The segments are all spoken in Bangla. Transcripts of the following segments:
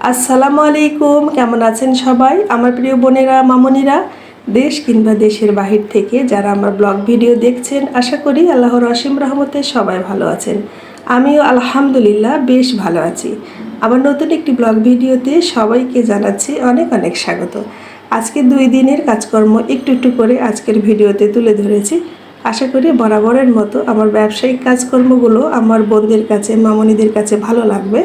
আসসালামু আলাইকুম, কেমন আছেন সবাই? আমার প্রিয় বোনেরা, মামনিরা, দেশ কিংবা দেশের বাহির থেকে যারা আমার ব্লগ ভিডিও দেখছেন, আশা করি আল্লাহর অসীম রহমতে সবাই ভালো আছেন। আমিও আলহামদুলিল্লাহ বেশ ভালো আছি। আমার নতুন একটি ব্লগ ভিডিওতে সবাইকে জানাচ্ছি অনেক অনেক স্বাগত। আজকে দুই দিনের কাজকর্ম একটু একটু করে আজকের ভিডিওতে তুলে ধরেছি। আশা করি বরাবরের মতো আমার ব্যবসায়িক কাজকর্মগুলো আমার বোনদের কাছে, মামনিদের কাছে ভালো লাগবে।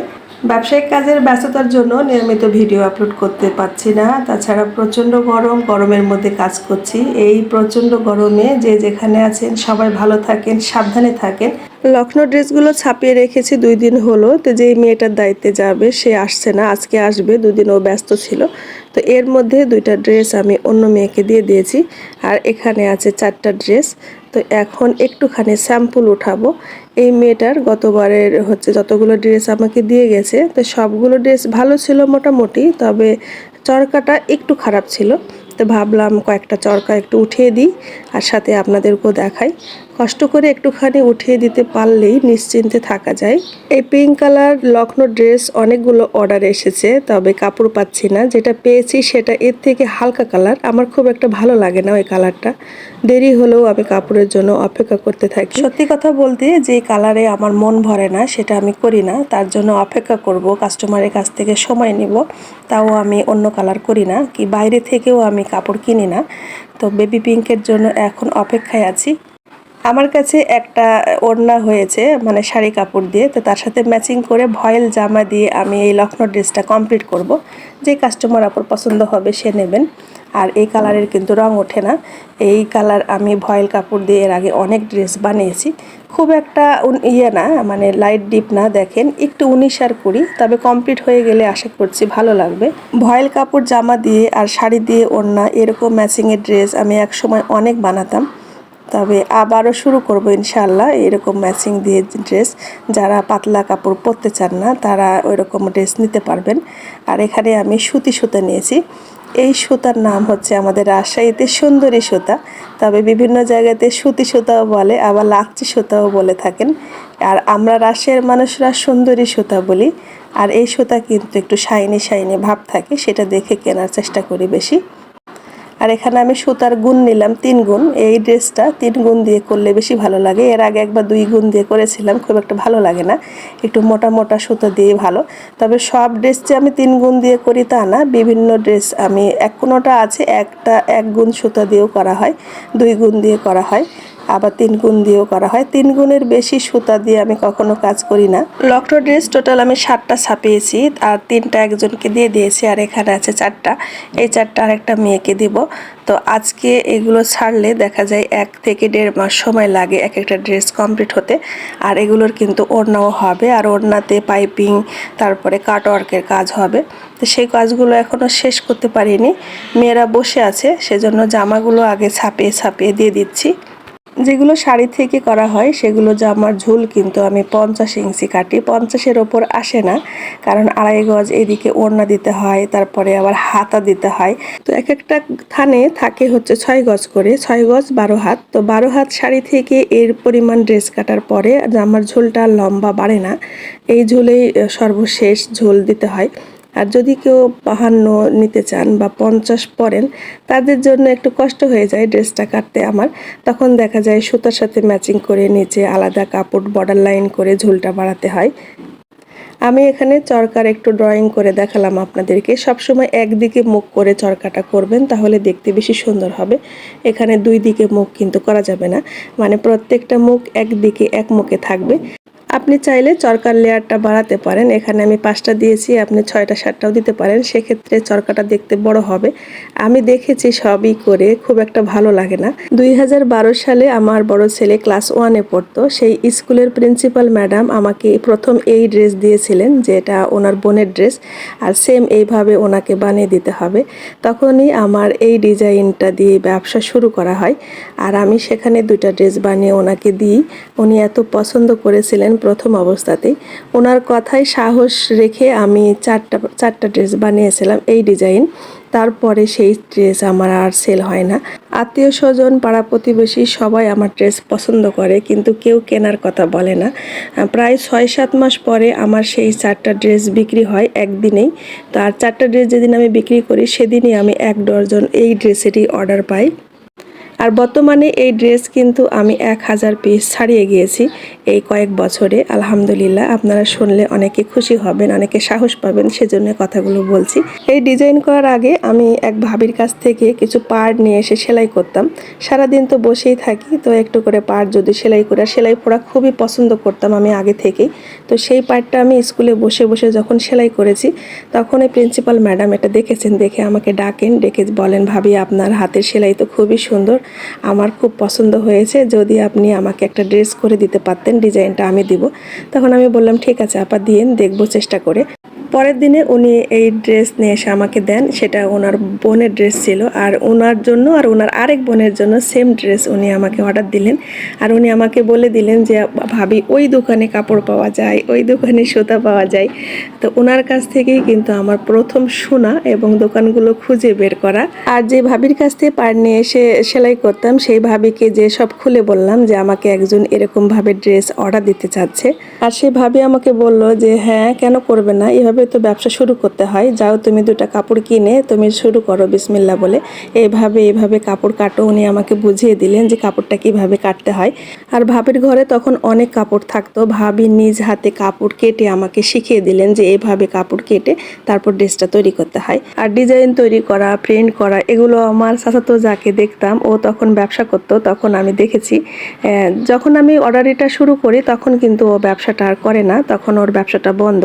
ব্যবসায়িক কাজের ব্যস্ততার জন্য নিয়মিত ভিডিও আপলোড করতে পারছি না। তাছাড়া প্রচণ্ড গরম, গরমের মধ্যে কাজ করছি। এই প্রচণ্ড গরমে যে যেখানে আছেন সবাই ভালো থাকেন, সাবধানে থাকেন। লখনৌ ড্রেসগুলো ছাপিয়ে রেখেছি দুই দিন হলো। তো যেই মেয়েটার দায়িত্বে যাবে, সে আসছে না, আজকে আসবে, দুদিন ও ব্যস্ত ছিল। তো এর মধ্যে দুইটা ড্রেস আমি অন্য মেয়েকে দিয়ে দিয়েছি। আর এখানে আছে চারটা ড্রেস। তো এখন একটুখানি স্যাম্পল উঠাবো। এই মেয়েটার গতবারের হচ্ছে যতগুলো ড্রেস আমাকে দিয়ে গেছে, তো সবগুলো ড্রেস ভালো ছিল মোটামুটি, তবে চরকাটা একটু খারাপ ছিল। তো ভাবলাম কয়েকটা চরকা একটু উঠিয়ে দিই, আর সাথে আপনাদেরকেও দেখাই। কষ্ট করে একটুখানি উঠিয়ে দিতে পারলেই নিশ্চিন্তে থাকা যায়। এই পিঙ্ক কালার লখনৌ ড্রেস অনেকগুলো অর্ডার এসেছে, তবে কাপড় পাচ্ছি না। যেটা পেয়েছি সেটা এর থেকে হালকা কালার আমার খুব একটা ভালো লাগে না ওই কালারটা দেরি হলেও আমি কাপড়ের জন্য অপেক্ষা করতে থাকি। সত্যি কথা বলতে যে কালারে আমার মন ভরে না, সেটা আমি করি না। তার জন্য অপেক্ষা করব কাস্টমারের কাছ থেকে সময় নিব। তাও আমি অন্য কালার করি না, কি বাইরে থেকেও আমি কাপড় কিনি না। তো বেবি পিঙ্কের জন্য এখন অপেক্ষায় আছি। আমার কাছে একটা ওড়না হয়েছে মানে শাড়ি কাপড় দিয়ে, তো তার সাথে ম্যাচিং করে ভয়েল জামা দিয়ে আমি এই লখনৌ ড্রেসটা কমপ্লিট করব। যে কাস্টমার আপনার পছন্দ হবে সে নেবেন। আর এই কালারের কিন্তু রং ওঠে না। এই কালার আমি ভয়েল কাপড় দিয়ে এর আগে অনেক ড্রেস বানিয়েছি। খুব একটা ইয়ে না মানে লাইট ডিপ না, দেখেন। একটু উনিশ আর কুড়ি, তবে কমপ্লিট হয়ে গেলে আশা করছি ভালো লাগবে। ভয়েল কাপড়, জামা দিয়ে আর শাড়ি দিয়ে ওড়না এরকম ম্যাচিংয়ের ড্রেস আমি এক সময় অনেক বানাতাম। তবে আবারও শুরু করব ইনশাল্লাহ এরকম ম্যাচিং দিয়ে ড্রেস যারা পাতলা কাপড় পরতে চান না, তারা ওই রকম ড্রেস নিতে পারবেন। আর এখানে আমি সুতি সুতা নিয়েছি। এই সুতার নাম হচ্ছে আমাদের রাজশাহীতে সুন্দরী সুতা। তবে বিভিন্ন জায়গাতে সুতি সুতাও বলে, আবার লাকচি সুতাও বলে থাকেন। আর আমরা রাজশাহীর মানুষরা সুন্দরী সুতা বলি। আর এই সুতা কিন্তু একটু শাইনি শাইনি ভাব থাকে, সেটা দেখে কেনার চেষ্টা করি বেশি। আর এখানে আমি সুতার গুণ নিলাম তিন গুণ। এই ড্রেসটা তিন গুণ দিয়ে করলে বেশি ভালো লাগে। এর আগে একবার দুই গুণ দিয়ে করেছিলাম, খুব একটা ভালো লাগে না। একটু মোটা মোটা সুতো দিয়ে ভালো। তবে সব ড্রেস যে আমি তিন গুণ দিয়ে করি তা না। বিভিন্ন ড্রেস আমি এক কোনোটা আছে, একটা এক গুণ সুতা দিয়েও করা হয়, দুই গুণ দিয়ে করা হয়। আবার তিন গুণ দিয়েও করা হয়। তিন গুণের বেশি সুতা দিয়ে আমি কখনো কাজ করি না। লকটো ড্রেস টোটাল আমি সাতটা ছাপিয়েছি আর তিনটা একজনকে দিয়ে দিয়েছি আর এখানে আছে চারটা। এই চারটা আরেকটা মেয়েকে দিব। তো আজকে এগুলো ছাড়লে দেখা যায় এক থেকে দেড় মাস সময় লাগে এক একটা ড্রেস কমপ্লিট হতে। আর এগুলোর কিন্তু ওড়নাও হবে আর ওড়নাতে পাইপিং, তারপরে কাটওয়ার্কের কাজ হবে। তো সেই কাজগুলো এখনও শেষ করতে পারিনি। মেয়েরা বসে আছে, সেজন্য জামাগুলো আগে ছাপিয়ে ছাপিয়ে দিয়ে দিচ্ছি। যেগুলো শাড়ি থেকে করা হয়, সেগুলো জামার ঝুল কিন্তু আমি পঞ্চাশ ইঞ্চি কাটি। পঞ্চাশের ওপর আসে না, কারণ আড়াই গজ এদিকে ওড়না দিতে হয়, তারপরে আবার হাতা দিতে হয়। তো এক একটা থানে থাকে হচ্ছে ছয় গজ করে, ছয় গজ বারো হাত। তো বারো হাত শাড়ি থেকে এর পরিমাণ ড্রেস কাটার পরে জামার ঝোলটা লম্বা বাড়ে না, এই ঝোলেই সর্বশেষ ঝোল দিতে হয়। আর যদি কেউ বাহান্ন নিতে চান বা পঞ্চাশ পরেন তাদের জন্য একটু কষ্ট হয়ে যায় ড্রেসটা কাটতে আমার। তখন দেখা যায় সুতার সাথে ম্যাচিং করে নিচে আলাদা কাপড়, বর্ডার লাইন করে ঝুলটা বাড়াতে হয়। আমি এখানে চরকার একটু ড্রয়িং করে দেখালাম আপনাদেরকে। সবসময় একদিকে মুখ করে চরকাটা করবেন, তাহলে দেখতে বেশি সুন্দর হবে। এখানে দুই দিকে মুখ কিন্তু করা যাবে না। মানে প্রত্যেকটা মুখ একদিকে এক মুখে থাকবে। আপনি চাইলে চরকার লেয়ারটা বাড়াতে পারেন। এখানে আমি পাঁচটা দিয়েছি, আপনি ছয়টা, সাতটাও দিতে পারেন। সেক্ষেত্রে চরকাটা দেখতে বড় হবে। আমি দেখেছি সবই করে, খুব একটা ভালো লাগে না। দুই হাজার বারো সালে আমার বড় ছেলে ক্লাস ওয়ানে পড়তো। সেই স্কুলের প্রিন্সিপাল ম্যাডাম আমাকে প্রথম এই ড্রেস দিয়েছিলেন, যেটা ওনার বোনের ড্রেস। আর সেম এইভাবে ওনাকে বানিয়ে দিতে হবে। তখনই আমার এই ডিজাইনটা দিয়ে ব্যবসা শুরু করা হয়। আর আমি সেখানে দুইটা ড্রেস বানিয়ে ওনাকে দিই। উনি এত পছন্দ করেছিলেন প্রথম অবস্থাতেই ওনার কথায় সাহস রেখে আমি চারটা চারটা ড্রেস বানিয়েছিলাম এই ডিজাইন। তারপরে সেই ড্রেস আমার আর সেল হয় না। আত্মীয় স্বজন, পাড়া প্রতিবেশী সবাই আমার ড্রেস পছন্দ করে, কিন্তু কেউ কেনার কথা বলে না। প্রায় ছয়, সাত মাস পরে আমার সেই চারটা ড্রেস বিক্রি হয় একদিনেই। তো আর চারটা ড্রেস যেদিন আমি বিক্রি করি, সেদিনই আমি এক ডজন এই ড্রেসেরই অর্ডার পাই। আর বর্তমানে এই ড্রেস কিন্তু আমি এক হাজার পিস ছাড়িয়ে গিয়েছি এই কয়েক বছরে। আলহামদুলিল্লাহ, আপনারা শুনলে অনেকে খুশি হবেন, অনেকে সাহস পাবেন, সেজন্য কথাগুলো বলছি। এই ডিজাইন করার আগে আমি এক ভাবির কাছ থেকে কিছু পার্ট নিয়ে এসে সেলাই করতাম। সারাদিন তো বসেই থাকি, তো একটু করে পার্ট যদি সেলাই করে সেলাই পড়া খুবই পছন্দ করতাম আমি আগে থেকেই। তো সেই পার্টটা আমি স্কুলে বসে বসে যখন সেলাই করেছি, তখন এই প্রিন্সিপাল ম্যাডাম এটা দেখেছেন, দেখে আমাকে ডাকেন, ডেকে বলেন, ভাবি, আপনার হাতের সেলাই তো খুবই সুন্দর। আমার খুব পছন্দ হয়েছে, যদি আপনি আমাকে একটা ড্রেস করে দিতে পারতেন, ডিজাইনটা আমি দিব। তখন আমি বললাম, ঠিক আছে, আপা দিয়েন দেখব, চেষ্টা করে। পরের দিনে উনি এই ড্রেস নিয়ে এসে আমাকে দেন। সেটা ওনার বোনের ড্রেস ছিল। আর ওনার জন্য আর ওনার আরেক বোনের জন্য সেম ড্রেস উনি আমাকে অর্ডার দিলেন। আর উনি আমাকে বলে দিলেন যে, ভাবি, ওই দোকানে কাপড় পাওয়া যায়, ওই দোকানে সুতা পাওয়া যায়। তো ওনার কাছ থেকেই কিন্তু আমার প্রথম শোনা এবং দোকানগুলো খুঁজে বের করা। আর যে ভাবির কাছ থেকে পার নিয়ে এসে সেলাই করতাম, সেই ভাবিকে যে সব খুলে বললাম যে, আমাকে একজন এরকমভাবে ড্রেস অর্ডার দিতে চাচ্ছে। আর সেই ভাবি আমাকে বলল যে হ্যাঁ কেন করবে না? এভাবে তো ব্যবসা শুরু করতে হয়। যাও তুমি দুটা কাপড় কিনে তুমি শুরু করো বিসমিল্লা বলে। এইভাবে এইভাবে কাপড় কাটো। উনি আমাকে বুঝিয়ে দিলেন যে কাপড়টা কীভাবে কাটতে হয়। আর ভাবির ঘরে তখন অনেক কাপড় থাকতো। ভাবি নিজ হাতে কাপড় কেটে আমাকে শিখিয়ে দিলেন যে এইভাবে কাপড় কেটে তারপর ড্রেসটা তৈরি করতে হয়। আর ডিজাইন তৈরি করা, প্রিন্ট করা, এগুলো আমার চাচাতো যাকে দেখতাম, ও তখন ব্যবসা করতো, তখন আমি দেখেছি। যখন আমি অর্ডার এটা শুরু করি, তখন কিন্তু ও ব্যবসাটা আর করে না। তখন ওর ব্যবসাটা বন্ধ।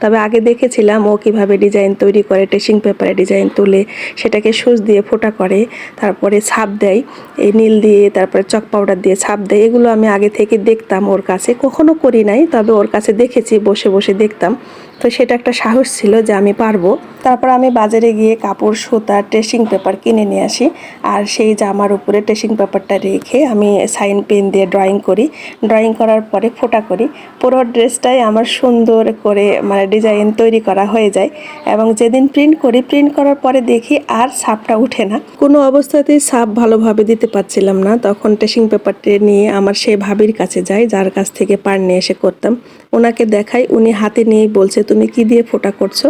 তবে আগে দেখেছিলাম ও কীভাবে ডিজাইন তৈরি করে টেসিং পেপারে ডিজাইন তুলে, সেটাকে সুচ দিয়ে ফোটা করে, তারপরে ছাপ দেয়, এই নীল দিয়ে, তারপরে চক পাউডার দিয়ে ছাপ দেয়, এগুলো আমি আগে থেকে দেখতাম ওর কাছে। কখনো করি নাই, তবে ওর কাছে দেখেছি, বসে বসে দেখতাম। তো সেটা একটা সাহস ছিল যে আমি পারব। তারপর আমি বাজারে গিয়ে কাপড়, সুতা ট্রেসিং পেপার কিনে নিয়ে আসি। আর সেই জামার উপরে ট্রেসিং পেপারটা রেখে আমি সাইন পেন দিয়ে ড্রয়িং করি। ড্রয়িং করার পরে ফোটা করি। পুরো ড্রেসটাই আমার সুন্দর করে মানে ডিজাইন তৈরি করা হয়ে যায় এবং যেদিন প্রিন্ট করি প্রিন্ট করার পরে দেখি আর সাপটা উঠে না। কোনো অবস্থাতেই সাপ ভালোভাবে দিতে পারছিলাম না। তখন ট্রেসিং পেপারটি নিয়ে আমার সেই ভাবির কাছে যাই, যার কাছ থেকে পার নিয়ে এসে করতাম। ওনাকে দেখাই, উনি হাতে নিয়েই বলছে, তুমি কি দিয়ে ফোটা করছ?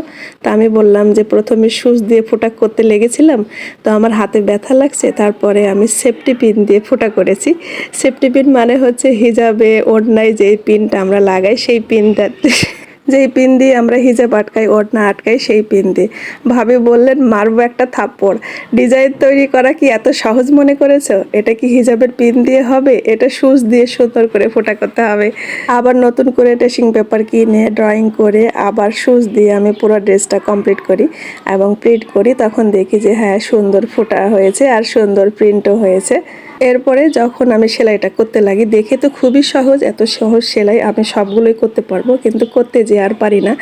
তা আমি বললাম যে, প্রথমে সুচ দিয়ে ফোটা করতে লেগেছিলাম, তো আমার হাতে ব্যথা লাগছে, তারপরে আমি সেফটি পিন দিয়ে ফোটা করেছি। সেফটি পিন মানে হচ্ছে হিজাবে, ওড়নায় যেই পিনটা আমরা লাগাই, সেই পিনটা যেই পিন দিয়ে আমরা হিজাব আটকাই, ওড়না আটকাই, সেই পিন দিয়ে। ভাবি বললেন, মারবো একটা থাপ্পড়। ডিজাইন তৈরি করা কি এত সহজ মনে করেছ? এটা কি হিজাবের পিন দিয়ে হবে? এটা সুচ দিয়ে সুন্দর করে ফোটা করতে হবে। আবার নতুন করে টেসিং পেপার কিনে, ড্রয়িং করে আবার সুচ দিয়ে আমি পুরো ড্রেসটা কমপ্লিট করি এবং প্রিন্ট করি। তখন দেখি যে হ্যাঁ সুন্দর ফোটা হয়েছে আর সুন্দর প্রিন্টও হয়েছে। এরপরে যখন আমি সেলাইটা করতে লাগি, দেখে তো খুবই সহজ, এত সহজ সেলাই আমি সবগুলোই করতে পারব, কিন্তু করতে যে আর পারি না।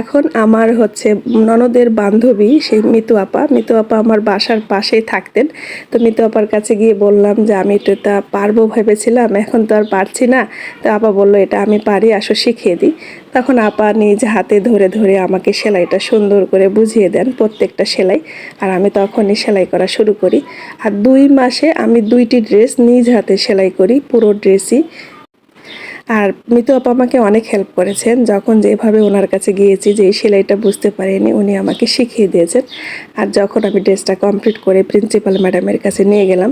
এখন আমার হচ্ছে ননদের বান্ধবী, সেই মিতু আপা মিতু আপা আমার বাসার পাশেই থাকতেন। তো মিতু আপার কাছে গিয়ে বললাম যে, আমি এটা পারব ভেবেছিলাম, এখন তো আর পারছি না। তো আপা বলল, এটা আমি পারি, আসো শিখিয়ে দিই। তখন আপা নিজ হাতে ধরে ধরে আমাকে সেলাইটা সুন্দর করে বুঝিয়ে দেন প্রত্যেকটা সেলাই। আর আমি তখনই সেলাই করা শুরু করি। আর দুই মাসে আমি দুইটি ড্রেস নিজ হাতে সেলাই করি, পুরো ড্রেসই। আর মিতু আপা আমাকে অনেক হেল্প করেছেন। যখন যেভাবে ওনার কাছে গিয়েছি যে সেলাইটা বুঝতে পারিনি, উনি আমাকে শিখিয়ে দিয়েছেন। আর যখন আমি ড্রেসটা কমপ্লিট করে প্রিন্সিপাল ম্যাডামের কাছে নিয়ে গেলাম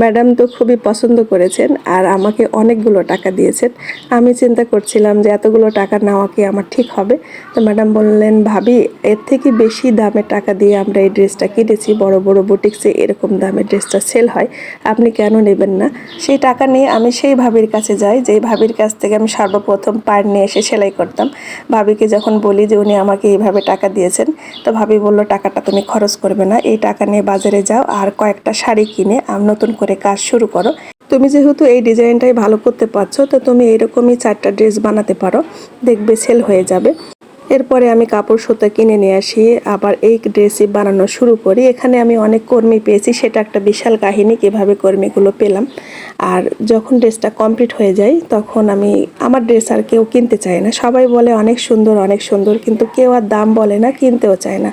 ম্যাডাম তো খুবই পছন্দ করেছেন আর আমাকে অনেকগুলো টাকা দিয়েছেন। আমি চিন্তা করছিলাম যে এতগুলো টাকা নেওয়া কি আমার ঠিক হবে? তো ম্যাডাম বললেন, ভাবি, এর থেকে বেশি দামে টাকা দিয়ে আমরা এই ড্রেসটা কিনেছি। বড় বড় বুটিক্সে এরকম দামে ড্রেসটা সেল হয়। আপনি কেন নেবেন না? সেই টাকা নিয়ে আমি সেই ভাবির কাছে যাই, যেই ভাবির কাছ থেকে আমি সর্বপ্রথম পার নিয়ে এসে সেলাই করতাম। ভাবিকে যখন বলি যে উনি আমাকে এইভাবে টাকা দিয়েছেন, তো ভাবি বলল, টাকাটা তুমি খরচ করবে না। এই টাকা নিয়ে বাজারে যাও আর কয়েকটা শাড়ি কিনে আম নতুন করে কাজ শুরু করো। তুমি যেহেতু এই ডিজাইনটাই ভালো করতে পারছ, তো তুমি এরকমই চারটা ড্রেস বানাতে পারো। দেখবে সেল হয়ে যাবে। এরপরে আমি কাপড় সুতা কিনে নিয়ে আসি, আবার এই ড্রেসই বানানো শুরু করি। এখানে আমি অনেক কর্মী পেয়েছি, সেটা একটা বিশাল কাহিনী কীভাবে কর্মীগুলো পেলাম। আর যখন ড্রেসটা কমপ্লিট হয়ে যায়, তখন আমি, আমার ড্রেস আর কেউ কিনতে চায় না। সবাই বলে অনেক সুন্দর অনেক সুন্দর, কিন্তু কেউ আর দাম বলে না, কিনতেও চায় না।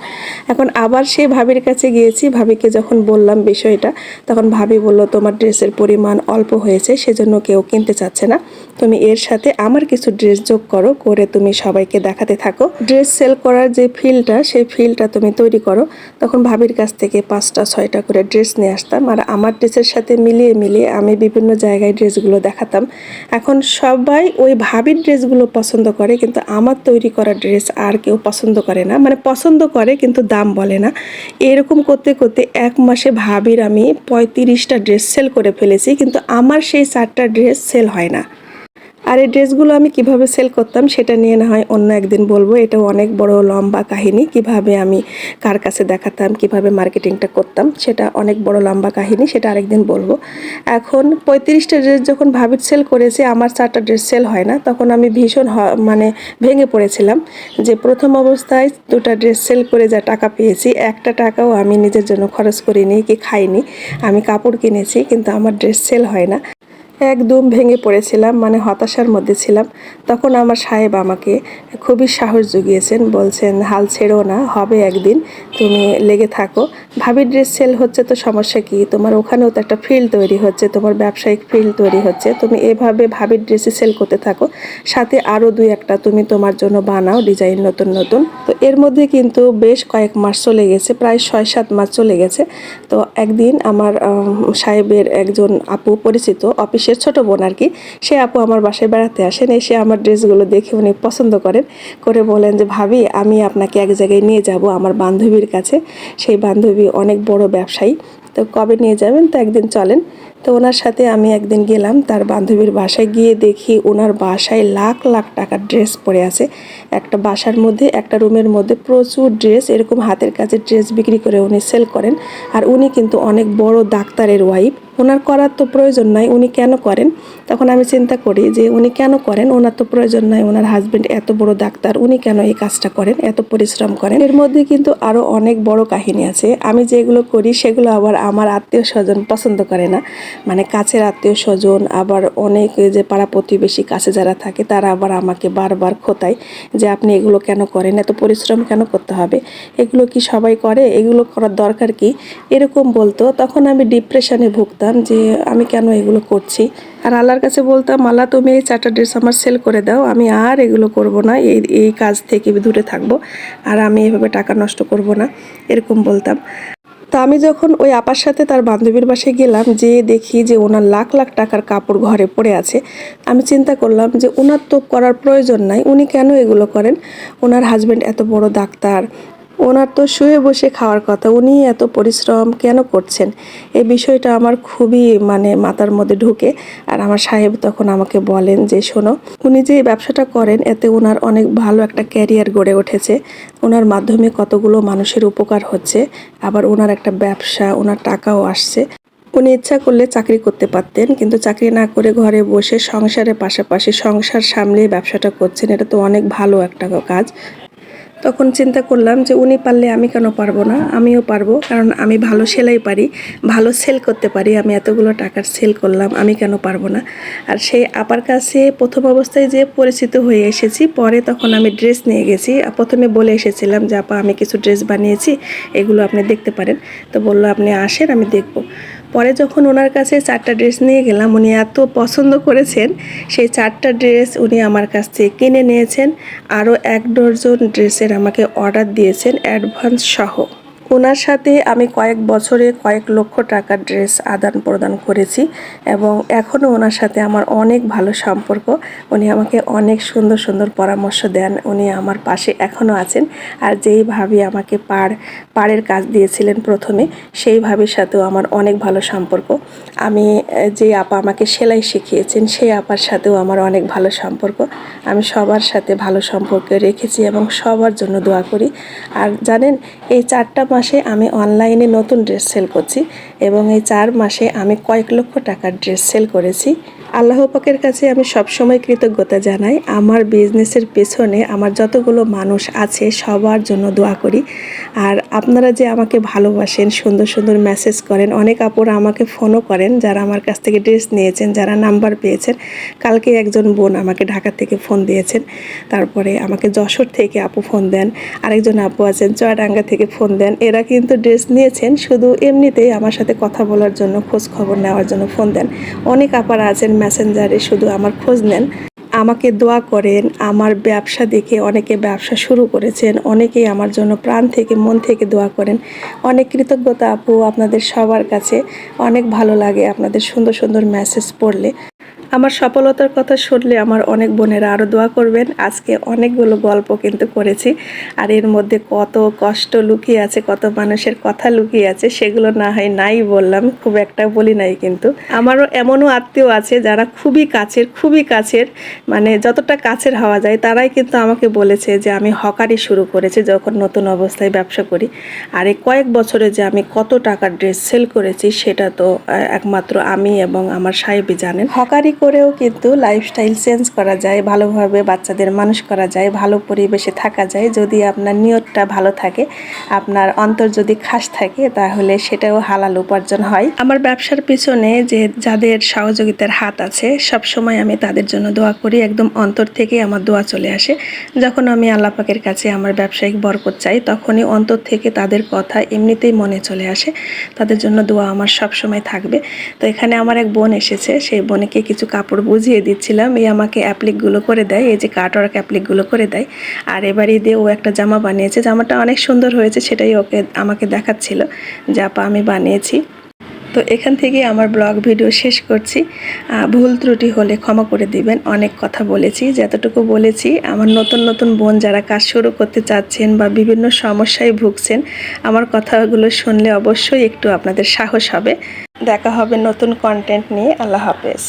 এখন আবার সেই ভাবির কাছে গিয়েছি, ভাবিকে যখন বললাম বিষয়টা, তখন ভাবি বলল, তোমার ড্রেসের পরিমাণ অল্প হয়েছে, সেজন্য কেউ কিনতে চাচ্ছে না। তুমি এর সাথে আমার কিছু ড্রেস যোগ করো, করে তুমি সবাইকে দেখাতে থাকো। ড্রেস সেল করার যে ফিলটা সেই ফিলটা তুমি তৈরি করো। তখন ভাবির কাছ থেকে পাঁচটা, ছয়টা করে ড্রেস নিয়ে আসতাম। আর আমার ড্রেসের সাথে মিলিয়ে মিলিয়ে আমি বিভিন্ন জায়গায় ড্রেসগুলো দেখাতাম। এখন সবাই ওই ভাবির ড্রেসগুলো পছন্দ করে, কিন্তু আমার তৈরি করা ড্রেস আর কেউ পছন্দ করে না। মানে পছন্দ করে, কিন্তু দাম বলে না। এরকম করতে করতে এক মাসে ভাবির আমি পঁয়ত্রিশটা ড্রেস সেল করে ফেলেছি, কিন্তু আমার সেই চারটা ড্রেস সেল হয় না। আর এই ড্রেসগুলো আমি কীভাবে সেল করতাম সেটা নিয়ে না হয় অন্য একদিন বলব, এটা অনেক বড় লম্বা কাহিনী, কীভাবে আমি কার কাছে দেখাতাম, কীভাবে মার্কেটিংটা করতাম, সেটা অনেক বড় লম্বা কাহিনী, সেটা আরেকদিন বলব। এখন পঁয়ত্রিশটা ড্রেস যখন ভাবির সেল করেছি, আমার চারটা ড্রেস সেল হয় না, তখন আমি ভীষণ মানে ভেঙে পড়েছিলাম যে প্রথম অবস্থায় দুটা ড্রেস সেল করে যা টাকা পেয়েছি, একটা টাকাও আমি নিজের জন্য খরচ করিনি কি খাইনি, আমি কাপড় কিনেছি, কিন্তু আমার ড্রেস সেল হয় না। একদম ভেঙে পড়েছিলাম মানে হতাশার মধ্যে ছিলাম। তখন আমার সাহেব আমাকে খুবই সাহস জুগিয়েছেন, বলছেন, হাল ছেড়ো না, হবে একদিন, তুমি লেগে থাকো। ভাবির ড্রেস সেল হচ্ছে তো সমস্যা কি? তোমার ওখানেও তো একটা ফিল্ড তৈরি হচ্ছে, তোমার ব্যবসায়িক ফিল্ড তৈরি হচ্ছে। তুমি এভাবে ভাবির ড্রেসে সেল করতে থাকো, সাথে আরও দুই একটা তুমি তোমার জন্য বানাও ডিজাইন নতুন নতুন। তো এর মধ্যে কিন্তু বেশ কয়েক মাস চলে গেছে, প্রায় ছয় সাত মাস চলে গেছে। তো একদিন আমার সাহেবের একজন আপু পরিচিত অফিসের ছোট বোন আর কি, সে আপু আমার বাসায় বেড়াতে আসেন, এসে আমার ড্রেসগুলো দেখে উনি পছন্দ করেন। করে বলেন যে, ভাবি, আমি আপনাকে এক জায়গায় নিয়ে যাব আমার বান্ধবীর কাছে। সেই বান্ধবী অনেক বড় ব্যবসায়ী। তো কবে নিয়ে যাবেন? তো একদিন চলেন। তো ওনার সাথে আমি একদিন গেলাম, তার বান্ধবীর বাসায় গিয়ে দেখি ওনার বাসায় লাখ লাখ টাকার ড্রেস পরে আছে। একটা বাসার মধ্যে, একটা রুমের মধ্যে প্রচুর ড্রেস, এরকম হাতের কাছে ড্রেস বিক্রি করে উনি সেল করেন। আর উনি কিন্তু অনেক বড় ডাক্তারের ওয়াইফ। ওনার করার তো প্রয়োজন নাই, উনি কেন করেন? তখন আমি চিন্তা করি যে উনি কেন করেন? ওনার তো প্রয়োজন নাই, ওনার হাজব্যান্ড এত বড় ডাক্তার, উনি কেন এই কাজটা করেন? এত পরিশ্রম করেন? এর মধ্যে কিন্তু আরও অনেক বড় কাহিনী আছে। আমি যেগুলো করি সেগুলো আবার আমার আত্মীয় স্বজন পছন্দ করে না। মানে কাছের আত্মীয় স্বজন, আবার অনেক যে পাড়া প্রতিবেশী কাছে যারা থাকে, তারা আবার আমাকে বারবার খোতায় যে আপনি এগুলো কেন করেন? এত পরিশ্রম কেন করতে হবে? এগুলো কি সবাই করে? এগুলো করার দরকার কি? এরকম বলতো। তখন আমি ডিপ্রেশনে ভুগতাম। যে আমি কেন এগুলো করছি? আর আল্লাহর কাছে বলতাম, আল্লাহ, তুমি এই চারটা ড্রেস আমার সেল করে দাও, আমি আর এগুলো করব না, এই এই কাজ থেকে দূরে থাকব, আর আমি এভাবে টাকা নষ্ট করব না, এরকম বলতাম। তো আমি যখন ওই আপার সাথে তার বান্ধবীর বাসায় গেলাম যে দেখি যে ওনার লাখ লাখ টাকার কাপড় ঘরে পড়ে আছে, আমি চিন্তা করলাম যে ওনার তো করার প্রয়োজন নাই, উনি কেন এগুলো করেন? ওনার হাজব্যান্ড এত বড় ডাক্তার ওনার তো শুয়ে বসে খাওয়ার কথা, উনি এত পরিশ্রম কেন করছেন? এই বিষয়টা আমার খুবই মানে মাথার মধ্যে ঢুকে আর আমার সাহেব তখন আমাকে বলেন যে, শোনো, উনি যে ব্যবসাটা করেন, এতে ওনার অনেক ভালো একটা ক্যারিয়ার গড়ে উঠেছে। ওনার মাধ্যমে কতগুলো মানুষের উপকার হচ্ছে, আবার ওনার একটা ব্যবসা ওনার টাকাও আসছে। উনি ইচ্ছা করলে চাকরি করতে পারতেন, কিন্তু চাকরি না করে ঘরে বসে সংসারের পাশাপাশি সংসার সামলে ব্যবসাটা করছেন, এটা তো অনেক ভালো একটা কাজ। তখন চিন্তা করলাম যে উনি পারলে আমি কেন পারব না? আমিও পারব, কারণ আমি ভালো সেলাই পারি, ভালো সেল করতে পারি, আমি এতগুলো টাকার সেল করলাম, আমি কেন পারব না? আর সেই আপার কাছে প্রথম অবস্থায় যে পরিচিত হয়ে এসেছি, পরে তখন আমি ড্রেস নিয়ে গেছি। প্রথমে বলে এসেছিলাম যে, আপা, আমি কিছু ড্রেস বানিয়েছি, এগুলো আপনি দেখতে পারেন। তো বলল, আপনি আসেন, আমি দেখব। পরে যখন ওনার কাছে চারটা ড্রেস নিয়ে গেলাম, উনি এত পছন্দ করেছেন, সেই চারটা ড্রেস উনি আমার কাছ থেকে কিনে নিয়েছেন। আরও এক ডজন ড্রেসের আমাকে অর্ডার দিয়েছেন, অ্যাডভান্স সহ। ওনার সাথে আমি কয়েক বছরে কয়েক লক্ষ টাকার ড্রেস আদান প্রদান করেছি এবং এখনও ওনার সাথে আমার অনেক ভালো সম্পর্ক। উনি আমাকে অনেক সুন্দর সুন্দর পরামর্শ দেন। উনি আমার পাশে এখনও আছেন। আর যেইভাবে আমাকে পাড় পাড়ের কাজ দিয়েছিলেন প্রথমে, সেই ভাবির সাথেও আমার অনেক ভালো সম্পর্ক। আমি যে আপা আমাকে সেলাই শিখিয়েছেন, সেই আপার সাথেও আমার অনেক ভালো সম্পর্ক। আমি সবার সাথে ভালো সম্পর্ক রেখেছি এবং সবার জন্য দোয়া করি। আর জানেন, এই চারটা মাস মাসে আমি অনলাইনে নতুন ড্রেস সেল করছি এবং এই চার মাসে আমি কয়েক লক্ষ টাকার ড্রেস সেল করেছি। আল্লাহ পাকের কাছে আমি সবসময় কৃতজ্ঞতা জানাই। আমার বিজনেসের পেছনে আমার যতগুলো মানুষ আছে সবার জন্য দোয়া করি। আর আপনারা যে আমাকে ভালোবাসেন, সুন্দর সুন্দর মেসেজ করেন, অনেক আপুরা আমাকে ফোনও করেন যারা আমার কাছ থেকে ড্রেস নিয়েছেন, যারা নাম্বার পেয়েছেন। কালকে একজন বোন আমাকে ঢাকা থেকে ফোন দিয়েছেন। তারপরে আমাকে যশোর থেকে আপু ফোন দেন। আরেকজন আপু আছেন, চয়াডাঙ্গা থেকে ফোন দেন। এরা কিন্তু ড্রেস নিয়েছেন, শুধু এমনিতেই আমার সাথে কথা বলার জন্য, খোঁজ খবর নেওয়ার জন্য ফোন দেন। অনেক আপারা আছেন মেসেঞ্জারে, শুধু আমার খোঁজ নেন। আমাকে দোয়া করেন, আমার ব্যবসা দেখে অনেকে ব্যবসা শুরু করেছেন, অনেকেই আমার জন্য প্রাণ থেকে, মন থেকে দোয়া করেন। অনেক কৃতজ্ঞতা আপু আপনাদের সবার কাছে, অনেক ভালো লাগে আপনাদের সুন্দর সুন্দর মেসেজ পড়লে। আমার সফলতার কথা শুনলে আমার অনেক বোনেরা আরও দোয়া করবেন। আজকে অনেকগুলো গল্প কিন্তু করেছি আর এর মধ্যে কত কষ্ট লুকিয়ে আছে, কত মানুষের কথা লুকিয়ে আছে, সেগুলো না হয় নাই বললাম, খুব একটা বলি নাই কিন্তু। আমারও এমনও আত্মীয় আছে যারা খুবই কাছের খুবই কাছের মানে যতটা কাছের হওয়া যায় তারাই কিন্তু আমাকে বলেছে যে আমি হকারি শুরু করেছি যখন নতুন অবস্থায় ব্যবসা করি। আর এই কয়েক বছরে যে আমি কত টাকার ড্রেস সেল করেছি সেটা তো একমাত্র আমি এবং আমার সাহেবই জানেন। হকারি করেও কিন্তু লাইফস্টাইল চেঞ্জ করা যায়, ভালোভাবে বাচ্চাদের মানুষ করা যায়, ভালো পরিবেশে থাকা যায়। যদি আপনার নিয়তটা ভালো থাকে, আপনার অন্তর যদি খাস থাকে, তাহলে সেটাও হালাল উপার্জন হয়। আমার ব্যবসার পিছনে যে যাদের সহযোগিতার হাত আছে সব সময় আমি তাদের জন্য দোয়া করি। একদম অন্তর থেকে আমার দোয়া চলে আসে। যখন আমি আল্লাহ পাকের কাছে আমার ব্যবসায়িক বরকত চাই, তখনই অন্তর থেকে তাদের কথা এমনিতেই মনে চলে আসে। তাদের জন্য দোয়া আমার সব সময় থাকবে। তো এখানে আমার এক বোন এসেছে। সেই বোনকে কিছু কাপড় বুঝিয়ে দিচ্ছিলাম, এই আমাকে অ্যাপ্লিকগুলো করে দেয়, এই যে কাটওয়ার্ক অ্যাপ্লিকগুলো করে দেয়। আর এবার ঈদে ও একটা জামা বানিয়েছে, জামাটা অনেক সুন্দর হয়েছে সেটাই ওকে আমাকে দেখাচ্ছিল যে, আপা, আমি বানিয়েছি। তো এখান থেকে আমার ব্লগ ভিডিও শেষ করছি। ভুল ত্রুটি হলে ক্ষমা করে দিবেন। অনেক কথা বলেছি, যতটুকু বলেছি, আমার নতুন নতুন বোন যারা কাজ শুরু করতে চাচ্ছেন বা বিভিন্ন সমস্যায় ভুগছেন, আমার কথাগুলো শুনলে অবশ্যই একটু আপনাদের সাহস হবে। দেখা হবে নতুন কন্টেন্ট নিয়ে। আল্লাহ হাফেজ।